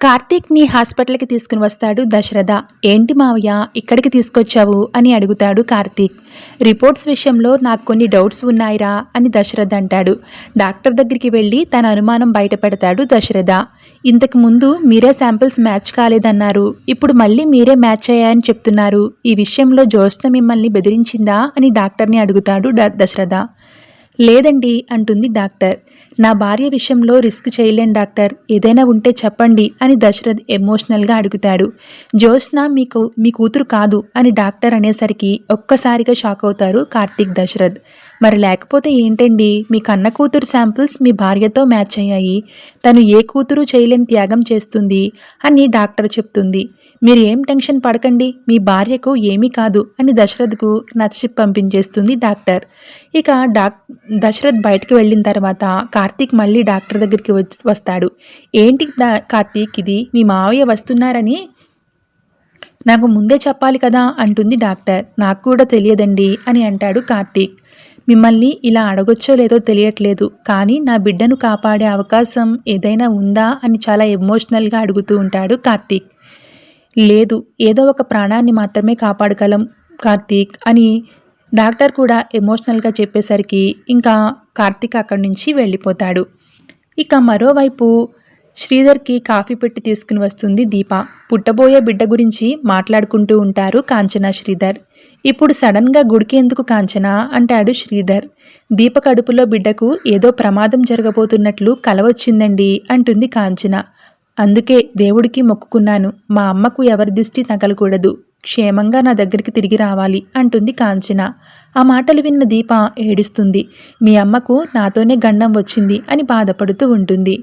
కార్తీక్ని హాస్పిటల్కి తీసుకుని వస్తాడు దశరథ. ఏంటి మావయ్య ఇక్కడికి తీసుకొచ్చావు? అని అడుగుతాడు కార్తీక్. రిపోర్ట్స్ విషయంలో నాకు కొన్ని డౌట్స్ ఉన్నాయిరా అని దశరథ అంటాడు. డాక్టర్ దగ్గరికి వెళ్ళి తన అనుమానం బయటపెడతాడు దశరథ. ఇంతకు ముందు మీరే శాంపిల్స్ మ్యాచ్ కాలేదన్నారు. ఇప్పుడు మళ్ళీ మీరే మ్యాచ్ అయ్యాయని చెప్తున్నారు. ఈ విషయంలో జ్యోత్స్న మిమ్మల్ని బెదిరించిందా? అని డాక్టర్ని అడుగుతాడు దశరథ. లేదండి అంటుంది డాక్టర్. నా భార్య విషయంలో రిస్క్ చేయలేను డాక్టర్. ఏదైనా ఉంటే చెప్పండి అని దశరథ్ ఎమోషనల్గా అడుగుతాడు. జ్యోత్స్న మీకు మీ కూతురు కాదు అని డాక్టర్ అనేసరికి ఒక్కసారిగా షాక్ అవుతారు కార్తీక్ దశరథ్. మరి లేకపోతే ఏంటండి? మీ కన్న కూతురు శాంపిల్స్ మీ భార్యతో మ్యాచ్ అయ్యాయి. తను ఏ కూతురు చేయలేని త్యాగం చేస్తుంది అని డాక్టర్ చెప్తుంది. మీరు ఏం టెన్షన్ పడకండి. మీ భార్యకు ఏమీ కాదు అని దశరథ్కు నచ్చి పంపించేస్తుంది డాక్టర్. ఇక డాక్ దశరథ్ బయటకు వెళ్ళిన తర్వాత కార్తీక్ మళ్ళీ డాక్టర్ దగ్గరికి వచ్చి వస్తాడు. ఏంటి కార్తీక్ ఇది? మీ మావయ్య వస్తున్నారని? నాకు ముందే చెప్పాలి కదా అంటుంది డాక్టర్. నాకు కూడా తెలియదండి అని అంటాడు కార్తీక్. మిమ్మల్ని ఇలా అడగొచ్చో లేదో తెలియట్లేదు. కానీ నా బిడ్డను కాపాడే అవకాశం ఏదైనా ఉందా అని చాలా ఎమోషనల్గా అడుగుతూ ఉంటాడు కార్తీక్. లేదు ఏదో ఒక ప్రాణాన్ని మాత్రమే కాపాడగలం కార్తీక్ అని డాక్టర్ కూడా ఎమోషనల్గా చెప్పేసరికి ఇంకా కార్తీక్ అక్కడి నుంచి వెళ్ళిపోతాడు. ఇక మరోవైపు శ్రీధర్కి కాఫీ పెట్టి తీసుకుని వస్తుంది దీప. పుట్టబోయే బిడ్డ గురించి మాట్లాడుకుంటూ ఉంటారు కాంచన శ్రీధర్. ఇప్పుడు సడన్గా గుడికి ఎందుకు కాంచన? అంటాడు శ్రీధర్. దీప కడుపులో బిడ్డకు ఏదో ప్రమాదం జరగబోతున్నట్లు కల వచ్చిందండి అంటుంది కాంచన. అందుకే దేవుడికి మొక్కుకున్నాను. మా అమ్మకు ఎవరి దిష్టి తగలకూడదు. క్షేమంగా నా దగ్గరికి తిరిగి రావాలి అంటుంది కాంచన. ఆ మాటలు విన్న దీప ఏడుస్తుంది. మీ అమ్మకు నాతోనే గండం వచ్చింది అని బాధపడుతూ ఉంటుంది.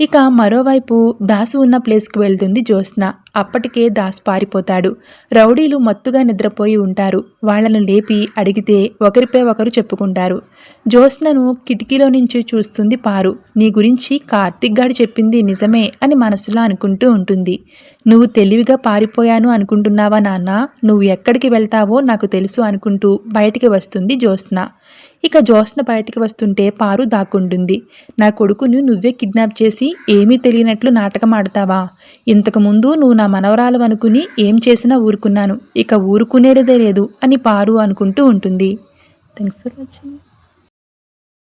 ఇక మరోవైపు దాసు ఉన్న ప్లేస్కు వెళ్తుంది జ్యోత్స్న. అప్పటికే దాసు పారిపోతాడు. రౌడీలు మత్తుగా నిద్రపోయి ఉంటారు. వాళ్ళను లేపి అడిగితే ఒకరిపై ఒకరు చెప్పుకుంటారు. జ్యోత్స్నను కిటికీలో నుంచి చూస్తుంది పారు. నీ గురించి కార్తిక్ గాడు చెప్పింది నిజమే అని మనసులో అనుకుంటూ ఉంటుంది. నువ్వు తెలివిగా పారిపోయాను అనుకుంటున్నావా నాన్న? నువ్వు ఎక్కడికి వెళ్తావో నాకు తెలుసు అనుకుంటూ బయటికి వస్తుంది జ్యోత్స్న. ఇక జ్యోత్స్న బయటికి వస్తుంటే పారు దాక్కుంటుంది. నా కొడుకును నువ్వే కిడ్నాప్ చేసి ఏమీ తెలియనట్లు నాటకం ఆడతావా? ఇంతకుముందు నువ్వు నా మనవరాలు అనుకుని ఏం చేసినా ఊరుకున్నాను. ఇక ఊరుకునేదే లేదు అని పారు అనుకుంటూ ఉంటుంది. Thanks for watching.